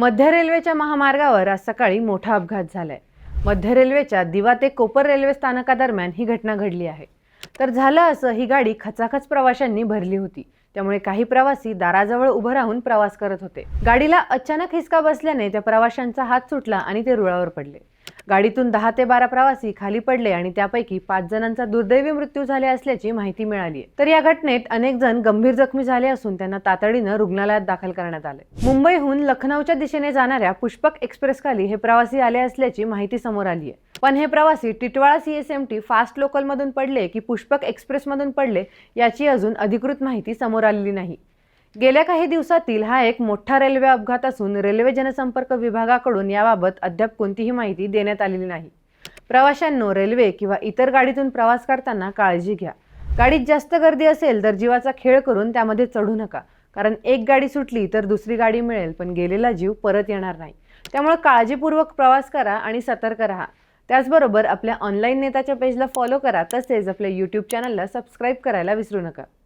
मध्य रेल्वेच्या महामार्गावर आज सकाळी मोठा अपघात झालाय. मध्य रेल्वेच्या दिवा ते कोपर रेल्वे स्थानकादरम्यान ही घटना घडली आहे. तर झालं असं ही गाडी खचाखच प्रवाशांनी भरली होती. त्यामुळे काही प्रवासी दाराजवळ उभं राहून प्रवास करत होते. गाडीला अचानक हिसका बसल्याने त्या प्रवाशांचा हात सुटला आणि ते रुळावर पडले. गाडीतून दहा ते बारा प्रवासी खाली पडले आणि त्यापैकी पाच जणांचा दुर्दैवी मृत्यू झाले असल्याची माहिती मिळाली तर या घटनेत अनेक जण गंभीर जखमी झाले असून त्यांना तातडीनं रुग्णालयात दाखल करण्यात आले मुंबईहून लखनौच्या दिशेने जाणाऱ्या पुष्पक एक्सप्रेस खाली हे प्रवासी आले असल्याची माहिती समोर आली आहे पण हे प्रवासी टिटवाळा सीएसएमटी फास्ट लोकलमधून पडले की पुष्पक एक्सप्रेसमधून पडले याची अजून अधिकृत माहिती समोर आलेली नाही. गेल्या काही दिवसातील हा एक मोठा रेल्वे अपघात असून रेल्वे जनसंपर्क विभागाकडून याबाबत अद्याप कोणतीही माहिती देण्यात आलेली नाही. प्रवाशांनो रेल्वे किंवा इतर गाडीतून प्रवास करताना काळजी घ्या. गाडीत जास्त गर्दी असेल तर जीवाचा खेळ करून त्यामध्ये चढू नका. कारण एक गाडी सुटली तर दुसरी गाडी मिळेल पण गेलेला जीव परत येणार नाही. त्यामुळे काळजीपूर्वक प्रवास करा आणि सतर्क राहा. त्याचबरोबर आपल्या ऑनलाईन नेताच्या पेजला फॉलो करा. तसेच आपल्या यूट्यूब चॅनलला सबस्क्राईब करायला विसरू नका.